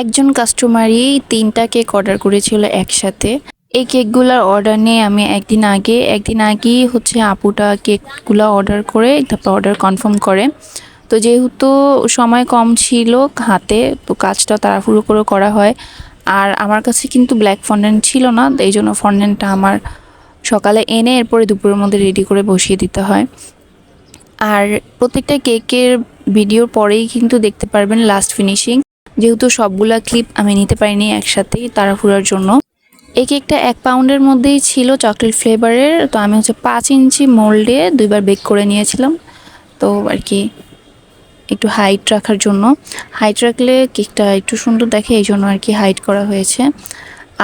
একজন কাস্টমারই তিনটা cake order করেছিল একসাথে। এই কেকগুলোর অর্ডার নিয়ে আমি একদিন আগে, একদিন আগেই হচ্ছে আপুটা কেকগুলো অর্ডার করে, তারপর অর্ডার কনফার্ম করে। তো যেহেতু সময় কম ছিল হাতে, তো কাজটা তাড়াহুড়ো করে করা হয়। আর আমার কাছে কিন্তু ব্ল্যাক ফন্ডেন্ট ছিল না এই জন্য ফন্ডেন্টটা আমার সকালে এনে এরপরে দুপুরের মধ্যে রেডি করে বসিয়ে দিতে হয়। আর প্রত্যেকটা কেকের ভিডিওর পরেই কিন্তু দেখতে পারবেন লাস্ট ফিনিশিং যেহেতু সবগুলা ক্লিপ আমি নিতে পারিনি একসাথেই তাড়াহুড়ার জন্য। এই কেকটা এক পাউন্ডের মধ্যেই ছিল চকলেট ফ্লেভারের তো আমি হচ্ছে পাঁচ ইঞ্চি মোল্ডে দুইবার বেক করে নিয়েছিলাম। তো আর কি, একটু হাইট রাখার জন্য। হাইট রাখলে কেকটা একটু সুন্দর দেখে, এই জন্য আর কি হাইট করা হয়েছে।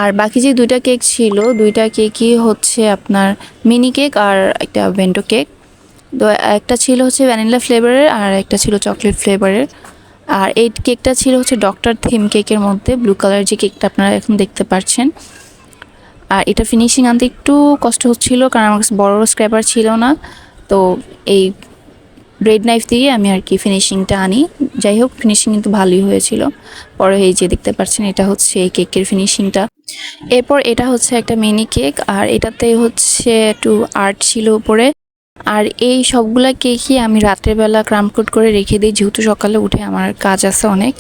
আর বাকি যে দুইটা কেক ছিল, দুইটা কেকই হচ্ছে আপনার মিনি কেক আর একটা বেন্টো কেক তো একটা ছিল হচ্ছে ভ্যানিলা ফ্লেভারের আর একটা ছিল চকলেট ফ্লেভারের আর এই কেকটা ছিল হচ্ছে ডক্টর থিম কেকের মধ্যে ব্লু কালার যে কেকটা আপনারা এখন দেখতে পাচ্ছেন। আর এটা ফিনিশিং আনতে একটু কষ্ট হচ্ছিল, কারণ আমার কাছে বড় স্ক্র্যাপার ছিল না। তো এই ব্রেড নাইফ দিয়ে আমি আর কি ফিনিশিংটা আনি। যাই হোক ফিনিশিং কিন্তু ভালোই হয়েছিল। পরে এই যে দেখতে পাচ্ছেন, এটা হচ্ছে এই কেকের ফিনিশিংটা এরপর এটা হচ্ছে একটা মিনি কেক আর এটাতে হচ্ছে একটু আর্ট ছিল উপরে। আর এই সবগুলা কেকই আমি রাতের বেলা ক্রামকোট করে রেখে দিই, যেহেতু সকালে উঠে আমার কাজ আছে অনেক।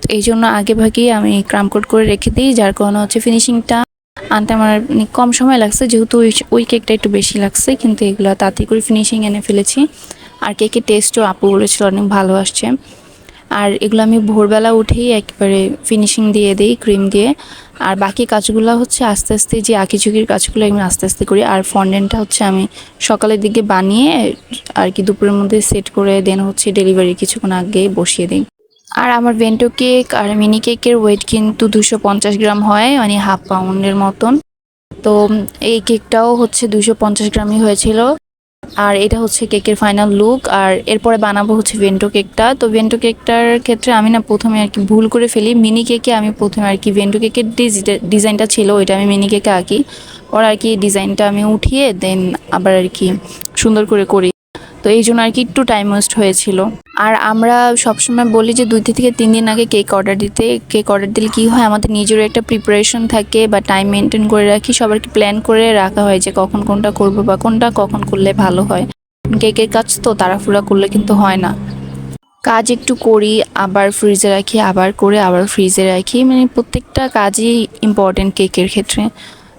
তো এই জন্য আগেভাগেই আমি ক্রামকোট করে রেখে দিই, যার কারণে হচ্ছে ফিনিশিংটা আনতে আমার মানে কম সময় লাগছে, যেহেতু ওই ওই কেকটা একটু বেশি লাগছে, কিন্তু এগুলো তাড়াতাড়ি করে ফিনিশিং এনে ফেলেছি। আর কেকের টেস্টও আপু বলেছিল অনেক ভালো আসছে। আর এগুলো আমি ভোরবেলা উঠেই একবারে ফিনিশিং দিয়ে দিই ক্রিম দিয়ে। আর বাকি কাজগুলো হচ্ছে আস্তে আস্তে যে আঁকিঝুঁকির কাজগুলো আমি আস্তে আস্তে করি। আর ফন্ডেন্টটা হচ্ছে আমি সকালের দিকে বানিয়ে আর কি দুপুরের মধ্যে সেট করে দেন হচ্ছে ডেলিভারি কিছুক্ষণ আগে বসিয়ে দিই। আর আমার ভেন্টো কেক আর মিনি কেকের ওয়েট কিন্তু দুশো গ্রাম হয় মানে হাফ পাউন্ডের মতন। তো এই কেকটাও হচ্ছে দুশো পঞ্চাশ গ্রামই হয়েছিল। আর এটা হচ্ছে কেকের ফাইনাল লুক আর এরপরে বানাবো হচ্ছে ভেন্টো কেকটা তো ভেন্টো কেকটার ক্ষেত্রে আমি না প্রথমে আর কি ভুল করে ফেলি। মিনি কেকে আমি প্রথমে আর কি ভেন্টো কেকের ডিজাইনটা ছিল, ওইটা আমি মিনি কেকে আঁকি। ওর আর কি ডিজাইনটা আমি উঠিয়ে দেন আবার আর কি সুন্দর করে করি। তো এই জন্য আর কি একটু টাইম ওয়েস্ট হয়েছিল। আর আমরা সবসময় বলি যে দুই থেকে তিন দিন আগে কেক অর্ডার দিতে। কেক অর্ডার দিলে কী হয়? আমাদের নিজেরও একটা প্রিপারেশন থাকে বা টাইম মেনটেন করে রাখি। সবারকে প্ল্যান করে রাখা হয় যে কখন কোনটা করব বা কোনটা কখন করলে ভালো হয়। কেকের কাজ তো তাড়াফুড়া করলে কিন্তু হয় না। কাজ একটু করি, আবার ফ্রিজে রাখি, আবার করে, আবার ফ্রিজে রাখি। মানে প্রত্যেকটা কাজই ইম্পর্টেন্ট কেকের ক্ষেত্রে।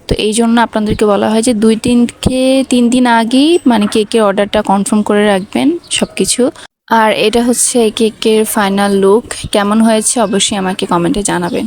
তো এই জন্য আপনাদেরকে বলা হয় যে দুই তিনকে তিন দিন আগেই মানে কেকের অর্ডারটা কনফার্ম করে রাখবেন সব কিছু আর এটা হচ্ছে এই কেকের ফাইনাল লুক কেমন হয়েছে? অবশ্যই আমাকে কমেন্টে জানাবেন।